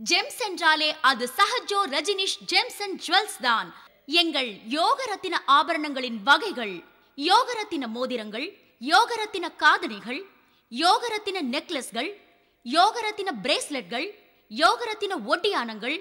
Gems என்றாலே அது Sahajo Rajinish gems and jewels தான். எங்கள் யோகரத்தின ஆபரணங்களின் வகைகள் யோகரத்தின மோதிரங்கள் யோகரத்தின காதணிகள் யோகரத்தின நெக்லஸ்கள் யோகரத்தின பிரேஸ்லெட்கள் யோகரத்தின ஒட்டியானங்கள்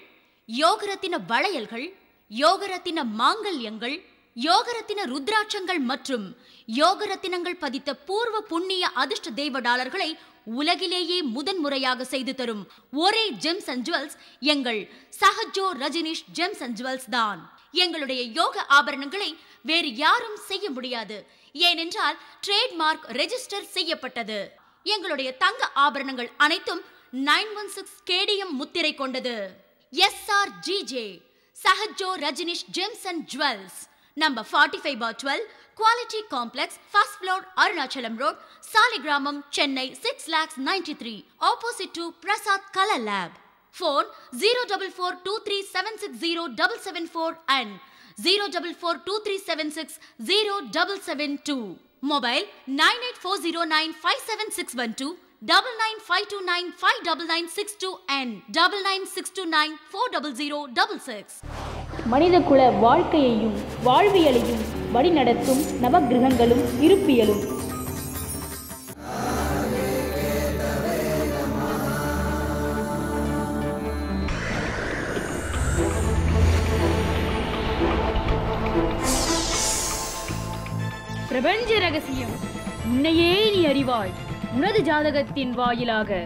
யோகரத்தின வளையல்கள் யோகரத்தின மாங்கல்யங்கள் யோகரத்தின ருத்ராட்சங்கள் மற்றும் யோகரத்தினங்கள் பதித்த பூர்வ புண்ணிய அதிர்ஷ்ட தெய்வ டாலர்களை உலகிலேயே முதன்முறையாக செய்து தரும் ஒரே ஜெம்ஸ் அண்ட் ஜுவல்ஸ் எங்கள் Sahajo Rajinish gems and jewels தான். எங்களுடைய யோக ஆபரணங்களை வேறு யாரும் செய்ய முடியாது. ஏனென்றால் ட்ரேட்மார்க் ரெஜிஸ்டர் செய்யப்பட்டது. எங்களுடைய தங்க ஆபரணங்கள் அனைத்தும் நைன் ஒன் சிக்ஸ் கேடிஎம் முத்திரை கொண்டது. S R G J Sahajo Rajinish gems and jewels. Number forty five bar twelve quality complex first floor Arunachalam road Saligramam Chennai six lakhs ninety three opposite to Prasad colour lab phone zero double four two three seven six zero double seven four and zero double four two three seven six zero double seven two mobile nine eight four zero nine five seven six one two double nine five two nine five double nine six two and double nine six two nine four double zero double six மனிதகுல வாழ்க்கையையும் வாழ்வியலையும் வழிநடத்தும் நவகிரகங்களும் இருப்பியலும். பிரபஞ்ச ரகசியம் உன்னையே நீ அறிவாய். உனது ஜாதகத்தின் வாயிலாக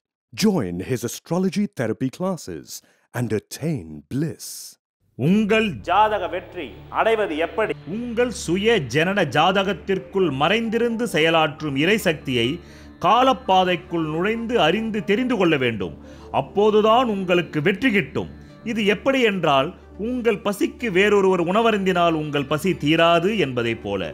Join his astrology therapy classes and attain bliss. உங்கள் ஜாதக வெற்றி அடைவது எப்படி? உங்கள் சுய ஜனன ஜாதகத்திற்குள் மறைந்திருந்து செயலாற்றும் இறைசக்தியை காலப்பாதைக்குள் நுழைந்து அறிந்து தெரிந்து கொள்ள வேண்டும். அப்போதுதான் உங்களுக்கு வெற்றி கிட்டும். இது எப்படி என்றால் உங்கள் பசிக்கு வேறொருவர் உணவருந்தினால் உங்கள் பசி தீராது என்பதைப் போல.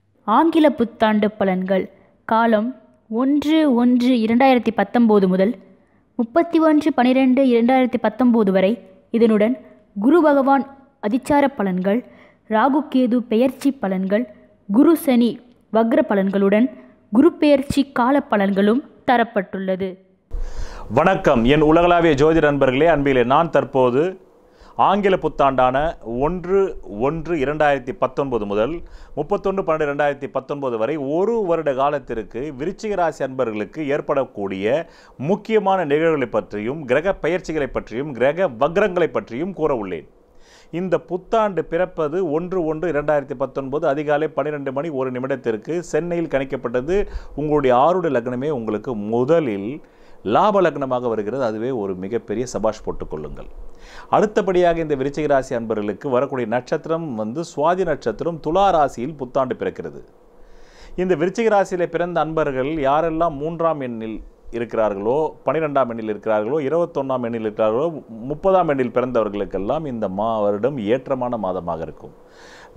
ஆங்கில புத்தாண்டு பலன்கள். காலம் ஒன்று ஒன்று இரண்டாயிரத்தி பத்தொம்போது முதல் முப்பத்தி ஒன்று பனிரெண்டு இரண்டாயிரத்தி பத்தொம்போது வரை. இதனுடன் குரு பகவான் அதிச்சார பலன்கள் ராகு கேது பெயர்ச்சி பலன்கள் குரு சனி வக்ர பலன்களுடன் குரு பெயர்ச்சி கால பலன்களும் தரப்பட்டுள்ளது. வணக்கம். என் உலகளாவிய ஜோதிட நண்பர்களே அன்பிலே நான் தற்போது ஆங்கில புத்தாண்டான ஒன்று ஒன்று இரண்டாயிரத்தி பத்தொன்பது முதல் முப்பத்தொன்று பன்னெண்டு ரெண்டாயிரத்தி பத்தொன்பது வரை ஒரு வருட காலத்திற்கு விருச்சிக ராசி அன்பர்களுக்கு ஏற்படக்கூடிய முக்கியமான நிகழ்வுகளை பற்றியும் கிரக பயிற்சிகளை பற்றியும் கிரக வக்ரங்களை பற்றியும் கூற உள்ளேன். இந்த புத்தாண்டு பிறப்பது ஒன்று ஒன்று இரண்டாயிரத்தி பத்தொன்பது அதிகாலை பன்னிரெண்டு மணி ஒரு நிமிடத்திற்கு சென்னையில் கணிக்கப்பட்டது. உங்களுடைய ஆருட லக்னமே உங்களுக்கு முதலில் லாப லக்னமாக வருகிறது. அதுவே ஒரு மிகப்பெரிய சபாஷ் போட்டுக்கொள்ளுங்கள் அடுத்தபடியாக இந்த விருச்சிக ராசி அன்பர்களுக்கு வரக்கூடிய நட்சத்திரம் வந்து சுவாதி நட்சத்திரம் துலா ராசியில் புத்தாண்டு பிறக்கிறது. இந்த விருச்சிக ராசியில் பிறந்த அன்பர்கள் யாரெல்லாம் மூன்றாம் எண்ணில் இருக்கிறார்களோ பனிரெண்டாம் எண்ணில் இருக்கிறார்களோ இருபத்தொன்னாம் எண்ணில் இருக்கிறார்களோ முப்பதாம் எண்ணில் பிறந்தவர்களுக்கெல்லாம் இந்த மா வருடம் ஏற்றமான மாதமாக இருக்கும்.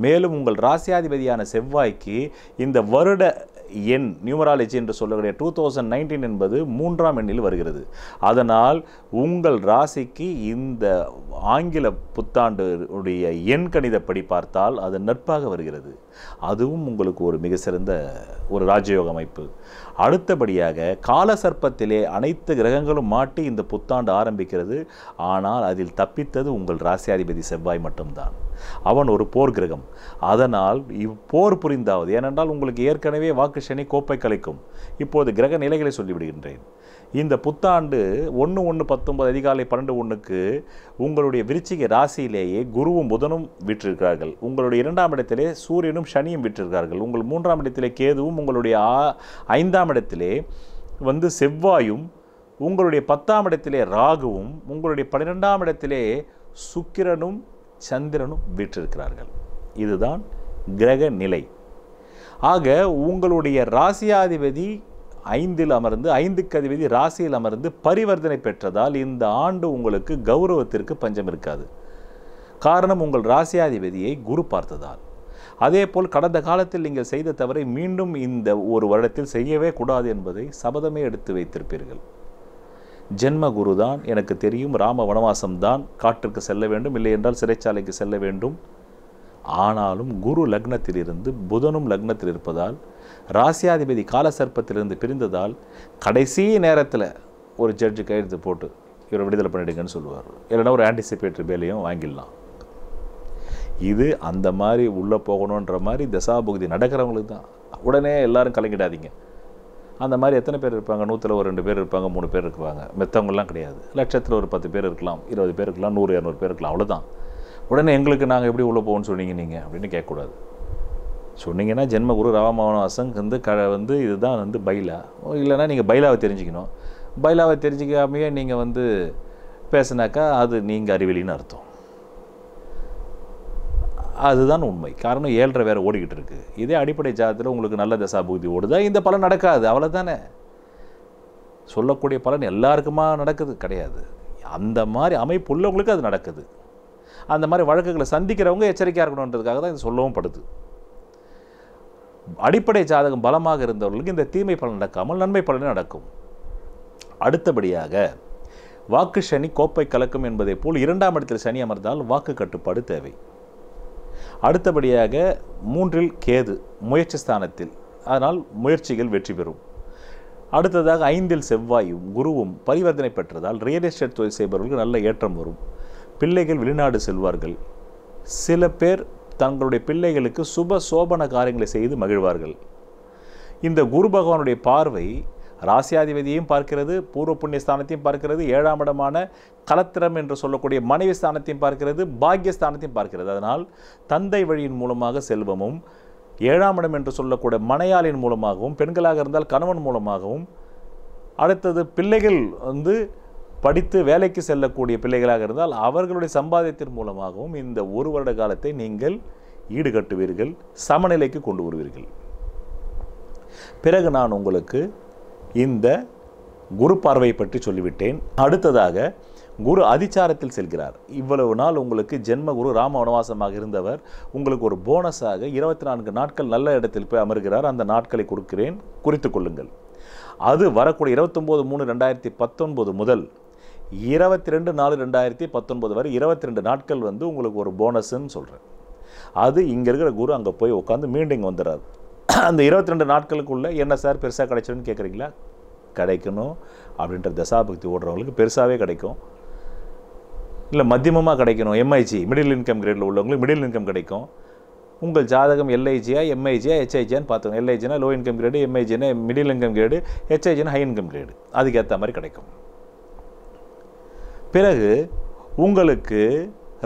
மேலும் உங்கள் ராசியாதிபதியான செவ்வாய்க்கு இந்த வருட எண் நியூமராலஜி என்று சொல்லக்கூடிய டூ தௌசண்ட் நைன்டீன் என்பது மூன்றாம் எண்ணில் வருகிறது. அதனால் உங்கள் ராசிக்கு இந்த ஆங்கில புத்தாண்டு உடைய எண் கணிதப்படி பார்த்தால் அது நட்பாக வருகிறது. அதுவும் உங்களுக்கு ஒரு மிக சிறந்த ஒரு ராஜயோக அமைப்பு. அடுத்தபடியாக கால சர்ப்பத்திலே அனைத்து கிரகங்களும் மாட்டி இந்த புத்தாண்டு ஆரம்பிக்கிறது. ஆனால் அதில் தப்பித்தது உங்கள் ராசியாதிபதி செவ்வாய் மட்டும்தான். அவன் ஒரு போர் கிரகம். அதனால் இவ் போர் புரிந்தாவது. ஏனென்றால் உங்களுக்கு ஏற்கனவே வாக்கு சனி கோப்பை கலைக்கும். இப்போது கிரக நிலைகளை சொல்லிவிடுகின்றேன். இந்த புத்தாண்டு ஒன்று ஒன்று பத்தொன்பது அதிகாலை பன்னெண்டு ஒன்றுக்கு உங்களுடைய விருச்சிக ராசியிலேயே குருவும் புதனும் விற்றிருக்கிறார்கள். உங்களுடைய இரண்டாம் இடத்திலே சூரியனும் சனியும் விற்றிருக்கிறார்கள். உங்கள் மூன்றாம் இடத்திலே கேதுவும் உங்களுடைய ஐந்தாம் இடத்திலே வந்து செவ்வாயும் உங்களுடைய பத்தாம் இடத்திலே ராகுவும் உங்களுடைய பன்னிரெண்டாம் இடத்திலே சுக்கிரனும் சந்திரனும் வீற்றிருக்கிறார்கள். இதுதான் கிரக நிலை. ஆக உங்களுடைய ராசியாதிபதி ஐந்தில் அமர்ந்து ஐந்துக்கு அதிபதி ராசியில் அமர்ந்து பரிவர்த்தனை பெற்றதால் இந்த ஆண்டு உங்களுக்கு கௌரவத்திற்கு பஞ்சம் இருக்காது. காரணம் உங்கள் ராசியாதிபதியை குரு பார்த்ததால். அதேபோல் கடந்த காலத்தில் நீங்கள் செய்த தவறை மீண்டும் இந்த ஒரு வருடத்தில் செய்யவே கூடாது என்பதை சபதமே எடுத்து வைத்திருப்பீர்கள். ஜென்ம குரு தான் எனக்கு தெரியும் ராம வனவாசம் தான் காட்டிற்கு செல்ல வேண்டும் இல்லை என்றால் சிறைச்சாலைக்கு செல்ல வேண்டும். ஆனாலும் குரு லக்னத்திலிருந்து புதனும் லக்னத்தில் இருப்பதால் ராசியாதிபதி காலசர்ப்பத்திலிருந்து பிரிந்ததால் கடைசி நேரத்தில் ஒரு ஜட்ஜு கையெழுத்து போட்டு இவரை விடுதலை பண்ணிடுங்கன்னு சொல்லுவார். இல்லைன்னா ஒரு ஆன்டிசிபேட்டரி பேலையும் வாங்கிடலாம். இது அந்த மாதிரி உள்ளே போகணுன்ற மாதிரி தசாபுக்தி நடக்கிறவங்களுக்கு தான். உடனே எல்லாரும் கலங்கிடாதீங்க. அந்த மாதிரி எத்தனை பேர் இருப்பாங்க? நூற்றில் ஒரு ரெண்டு பேர் இருப்பாங்க மூணு பேர் இருப்பாங்க மெத்தவங்கள்லாம் கிடையாது. லட்சத்தில் ஒரு பத்து பேர் இருக்கலாம் இருபது பேர் இருக்கலாம் நூறு இரநூறு பேர் இருக்கலாம். அவ்வளோதான் உடனே எங்களுக்கு நாங்கள் எப்படி உள்ளே போவோம்னு சொன்னீங்க நீங்கள் அப்படின்னு கேட்கக்கூடாது. சொன்னீங்கன்னா ஜென்மகுரு ராமவனவாசம் வந்து க வந்து இதுதான் வந்து பைலா. இல்லைன்னா நீங்கள் பைலாவை தெரிஞ்சுக்கணும். பைலாவை தெரிஞ்சிக்காமையே நீங்கள் வந்து பேசுனாக்கா அது நீங்கள் அறிவிலின்னு அர்த்தம். அதுதான் உண்மை. காரணம் ஏழரை வேறு ஓடிக்கிட்டு இருக்குது இதே அடிப்படை ஜாதத்தில் உங்களுக்கு நல்ல தசாபுக்தி ஓடுதா? இந்த பலன் நடக்காது. அவ்வளோதானே சொல்லக்கூடிய பலன் எல்லாருக்குமா நடக்குது? கிடையாது. அந்த மாதிரி அமைப்பு உள்ளவங்களுக்கு அது நடக்குது. அந்த மாதிரி வழக்குகளை சந்திக்கிறவங்க எச்சரிக்கையாக இருக்கணுன்றதுக்காக தான் இது சொல்லவும் படுது. அடிப்படை ஜாதகம் பலமாக இருந்தவர்களுக்கு இந்த தீமை பலன் நடக்காமல் நன்மை பலனே நடக்கும். அடுத்தபடியாக வாக்கு சனி கோப்பை கலக்கும் என்பதைப் போல் இரண்டாம் இடத்தில் சனி அமர்ந்தால் வாக்கு கட்டுப்பாடு தேவை. அடுத்தபடியாக மூன்றில் கேது முயற்சி ஸ்தானத்தில் அதனால் முயற்சிகள் வெற்றி பெறும். அடுத்ததாக ஐந்தில் செவ்வாயும் குருவும் பரிவர்த்தனை பெற்றதால் ரியல் எஸ்டேட் தொழில் செய்பவர்களுக்கு நல்ல ஏற்றம் வரும். பிள்ளைகள் வெளிநாடு செல்வார்கள். சில பேர் தங்களுடைய பிள்ளைகளுக்கு சுப சோபன காரியங்களை செய்து மகிழ்வார்கள். இந்த குரு பகவானுடைய பார்வை ராசியாதிபதியையும் பார்க்கிறது பூர்வ புண்ணிய ஸ்தானத்தையும் பார்க்கிறது ஏழாம் இடமான கலத்திரம் என்று சொல்லக்கூடிய மனைவி ஸ்தானத்தையும் பார்க்கிறது பாக்கியஸ்தானத்தையும் பார்க்கிறது. அதனால் தந்தை வழியின் மூலமாக செல்வமும் ஏழாம் இடம் என்று சொல்லக்கூடிய மனையாளின் மூலமாகவும் பெண்களாக இருந்தால் கணவன் மூலமாகவும் அடுத்தது பிள்ளைகள் வந்து படித்து வேலைக்கு செல்லக்கூடிய பிள்ளைகளாக இருந்தால் அவர்களுடைய சம்பாதியத்தின் மூலமாகவும் இந்த ஒரு வருட காலத்தை நீங்கள் ஈடுகட்டுவீர்கள் சமநிலைக்கு கொண்டு வருவீர்கள். பிறகு நான் உங்களுக்கு இந்த குரு பார்வையை பற்றி சொல்லிவிட்டேன். அடுத்ததாக குரு அதிச்சாரத்தில் செல்கிறார். இவ்வளவு நாள் உங்களுக்கு ஜென்ம குரு ராம வனவாசமாக இருந்தவர். உங்களுக்கு ஒரு போனஸாக இருபத்தி நான்கு நாட்கள் நல்ல இடத்தில் போய் அமர்கிறார். அந்த நாட்களை கொடுக்கிறேன். குறித்து கொள்ளுங்கள். அது வரக்கூடிய இருபத்தொம்போது மூணு ரெண்டாயிரத்தி பத்தொன்பது முதல் இருபத்தி ரெண்டு நாலு ரெண்டாயிரத்தி பத்தொன்பது வரை இருபத்தி ரெண்டு நாட்கள் வந்து உங்களுக்கு ஒரு போனஸ்ன்னு சொல்கிறேன் அது இங்கே இருக்கிற குரு அங்கே போய் உட்காந்து மீண்டும் இங்கே வந்துடுறாரு அந்த இருபத்தி ரெண்டு நாட்களுக்குள்ளே என்ன சார் பெருசாக கிடைச்சோன்னு கேட்குறீங்களா கிடைக்கணும் அப்படின்ற தசாபக்தி ஓடுறவங்களுக்கு பெருசாகவே கிடைக்கும். இல்லை மத்தியமமாக கிடைக்கணும் எம்ஐஜி மிடில் இன்கம் கிரேடில் உள்ளவங்களுக்கு மிடில் இன்கம் கிடைக்கும். உங்கள் ஜாதகம் எல்ஐஜியா எம்ஐஜியா ஹெச்ஐஜியான்னு பார்த்துக்கணும் எல்ஐஜினா லோ இன்கம் கிரேடு எம்ஐஜினா மிடில் இன்கம் கிரேடு ஹெச்ஐஜினா ஹை இன்கம் கிரேடு அதுக்கேற்ற மாதிரி கிடைக்கும். பிறகு உங்களுக்கு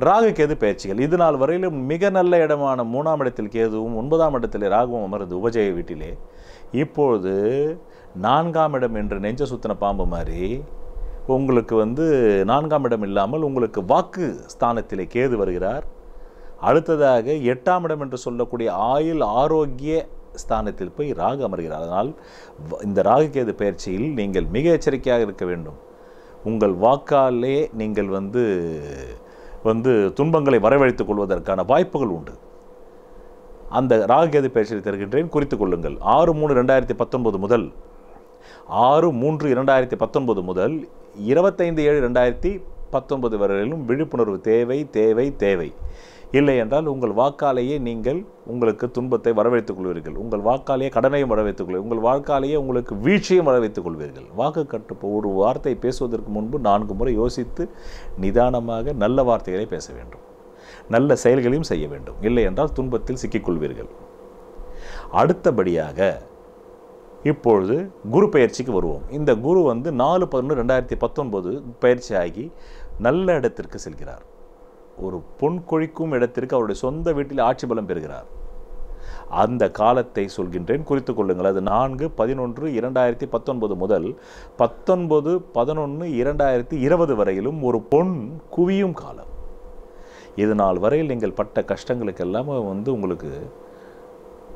ராகு கேது பயிற்சிகள். இது நாள் வரையிலும் மிக நல்ல இடமான மூணாம் இடத்தில் கேதுவும் ஒன்பதாம் இடத்தில் ராகுவும் அமர்ந்து உபஜய வீட்டிலே. இப்பொழுது நான்காம் இடம் என்று நெஞ்ச சுத்தின பாம்பு மாதிரி உங்களுக்கு வந்து நான்காம் இடம் இல்லாமல் உங்களுக்கு வாக்கு ஸ்தானத்திலே கேது வருகிறார். அடுத்ததாக எட்டாம் இடம் என்று சொல்லக்கூடிய ஆயுள் ஆரோக்கிய ஸ்தானத்தில் போய் ராகு அமர்கிறார். அதனால் இந்த ராகு கேது பயிற்சியில் நீங்கள் மிக எச்சரிக்கையாக இருக்க வேண்டும். உங்கள் வாக்காலே நீங்கள் வந்து வந்து துன்பங்களை வரவழைத்துக் கொள்வதற்கான வாய்ப்புகள் உண்டு. அந்த ராகுகேது பயிற்சியை தருகின்றேன் குறித்துக் கொள்ளுங்கள். ஆறு மூணு ரெண்டாயிரத்தி பத்தொன்பது முதல் ஆறு மூன்று இரண்டாயிரத்தி பத்தொன்பது முதல் இருபத்தைந்து ஏழு ரெண்டாயிரத்தி பத்தொன்பது வரையிலும் விழிப்புணர்வு தேவை தேவை தேவை. இல்லை என்றால் உங்கள் வாக்காலேயே நீங்கள் உங்களுக்கு துன்பத்தை வரவழைத்துக் கொள்வீர்கள். உங்கள் வாக்காலேயே கடனையும் வரவைத்துக் கொள்வீர்கள். உங்கள் வாக்காலேயே உங்களுக்கு வீழ்ச்சியும் வரவைத்துக் கொள்வீர்கள். வாக்கு கட்டு ஒரு வார்த்தை பேசுவதற்கு முன்பு நான்கு முறை யோசித்து நிதானமாக நல்ல வார்த்தைகளை பேச வேண்டும். நல்ல செயல்களையும் செய்ய வேண்டும். இல்லை என்றால் துன்பத்தில் சிக்கிக்கொள்வீர்கள். அடுத்தபடியாக இப்பொழுது குரு பயிற்சிக்கு வருவோம். இந்த குரு வந்து நாலு பதினொன்று ரெண்டாயிரத்தி பத்தொன்பது பயிற்சி ஆகி நல்ல இடத்திற்கு செல்கிறார். ஒரு பொன் கொழிக்கும் இடத்திற்கு அவருடைய சொந்த வீட்டில் ஆட்சி பலம் பெறுகிறார். அந்த காலத்தை சொல்கின்றேன் குறித்து கொள்ளுங்கள். அது நான்கு பதினொன்று இரண்டாயிரத்தி பத்தொன்பது முதல் பத்தொன்பது பதினொன்று இரண்டாயிரத்தி இருபது வரையிலும் ஒரு பொன் குவியும் காலம். இது நாள் வரையில் நீங்கள் பட்ட கஷ்டங்களுக்கு எல்லாமே வந்து உங்களுக்கு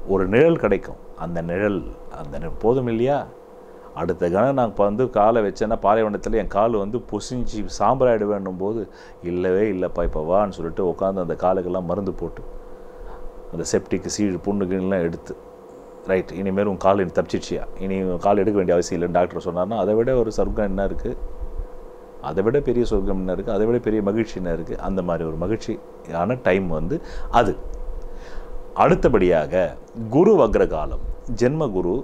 ஒரு நிழல் கிடைக்கும். அந்த நிழல் அந்த போதும் இல்லையா? அடுத்த கணம் நான் இப்போ வந்து காலை வச்சேன்னா பாலைவனத்தில் என் கால் வந்து பொசிஞ்சு சாம்பராயிட வேண்டும் போது இல்லவே இல்லைப்பா இப்போ வான்னு சொல்லிட்டு உட்காந்து அந்த காலுக்கெல்லாம் மருந்து போட்டு அந்த செப்டிக்கு சீழ் புண்ணுகள்லாம் எடுத்து ரைட் இனிமேல் உன் கால் இனி தப்பிச்சிச்சியா இனி உன் கால் எடுக்க வேண்டிய அவசியம் இல்லைன்னு டாக்டர் சொன்னார்னா அதை விட ஒரு சொர்க்கம் என்ன இருக்குது அதை விட பெரிய சொர்க்கம் என்ன இருக்குது அதை விட பெரிய மகிழ்ச்சி என்ன இருக்குது அந்த மாதிரி ஒரு மகிழ்ச்சியான டைம் வந்து அது. அடுத்தபடியாக குரு வக்ர காலம் ஜென்ம குரு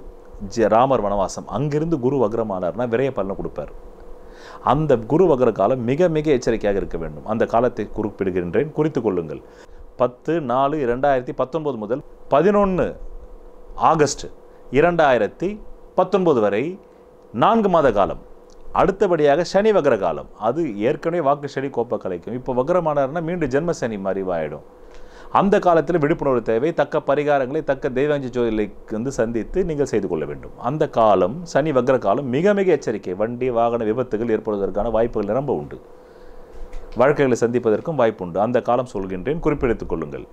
ராமர் வனவாசம். அங்கிருந்து குரு வக்ரமானார்னா விரைய பலனை கொடுப்பார். அந்த குரு வக்ர காலம் மிக மிக எச்சரிக்கையாக இருக்க வேண்டும். அந்த காலத்தை குறிப்பிடுகின்றேன். குறித்து கொள்ளுங்கள். பத்து நாலு இரண்டாயிரத்தி பத்தொன்பது முதல் பதினொன்று ஆகஸ்ட் இரண்டாயிரத்தி பத்தொன்பது வரை நான்கு மாத காலம். அடுத்தபடியாக சனி வக்ர காலம். அது ஏற்கனவே வாக்கு செடி கோப்பை கலைக்கும். இப்போ வக்ரமானார்னா மீண்டும் ஜென்ம சனி மாதிரி அந்த காலத்தில் விழிப்புணர்வு தேவை தக்க பரிகாரங்களை தக்க தெய்வாஞ்சி ஜோதிலை வந்து சந்தித்து நீங்கள் செய்து கொள்ள வேண்டும். அந்த காலம் சனி வக்ர காலம் மிக மிக எச்சரிக்கை. வண்டி வாகன விபத்துகள் ஏற்படுவதற்கான வாய்ப்புகள் நிரம்ப உண்டு. வழக்குகளை சந்திப்பதற்கும் வாய்ப்புண்டு அந்த காலம் சொல்கின்றேன் குறிப்பிடுத்துக் கொள்ளுங்கள்.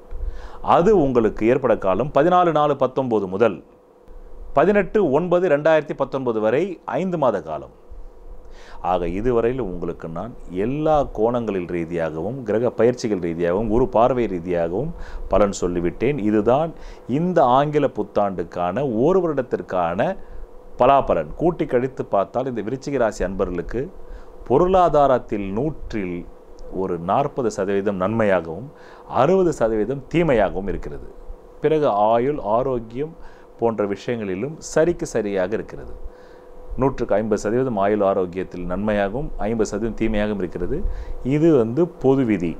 அது உங்களுக்கு ஏற்பட காலம் பதினாலு நாலு பத்தொம்போது முதல் பதினெட்டு ஒன்பது ரெண்டாயிரத்தி பத்தொன்பது வரை ஐந்து மாத காலம். ஆக இதுவரையில் உங்களுக்கு நான் எல்லா கோணங்களில் ரீதியாகவும் கிரக பயிற்சிகள் ரீதியாகவும் ஒரு பார்வை ரீதியாகவும் பலன் சொல்லிவிட்டேன். இதுதான் இந்த ஆங்கில புத்தாண்டுக்கான ஒரு வருடத்திற்கான பலாபலன். கூட்டி கழித்து பார்த்தால் இந்த விருச்சிக ராசி அன்பர்களுக்கு பொருளாதாரத்தில் நூற்றில் ஒரு நாற்பது சதவீதம் நன்மையாகவும் அறுபது சதவீதம் தீமையாகவும் இருக்கிறது. பிறகு ஆயுள் ஆரோக்கியம் போன்ற விஷயங்களிலும் சரிக்கு சரியாக இருக்கிறது. நூற்றுக்கு ஐம்பது சதவீதம் ஆயுள் ஆரோக்கியத்தில் நன்மையாகவும் ஐம்பது சதவீதம் தீமையாகவும் இருக்கிறது. இது வந்து பொது விதி.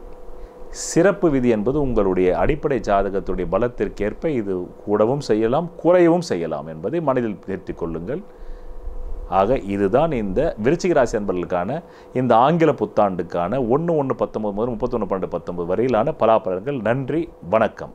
சிறப்பு விதி என்பது உங்களுடைய அடிப்படை ஜாதகத்துடைய பலத்திற்கேற்ப இது கூடவும் செய்யலாம் குறையவும் செய்யலாம் என்பதை மனதில் நிறுத்திக் கொள்ளுங்கள். ஆக இதுதான் இந்த விருச்சிக ராசி அன்பர்களுக்கான இந்த ஆங்கில புத்தாண்டுக்கான ஒன்று ஒன்று பத்தொம்பது முதல் முப்பத்தொன்று பன்னெண்டு பத்தொம்பது வரையிலான பலாபலன்கள். நன்றி வணக்கம்.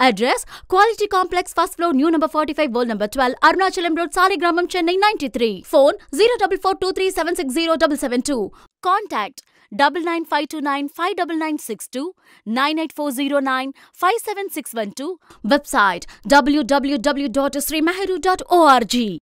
Address Quality Complex, first floor, new number 45, wall number 12, Arunachalam Road, Sarigramam, Chennai 93. Phone 0442376072. Contact 99529-59962, website www.srimahiru.org.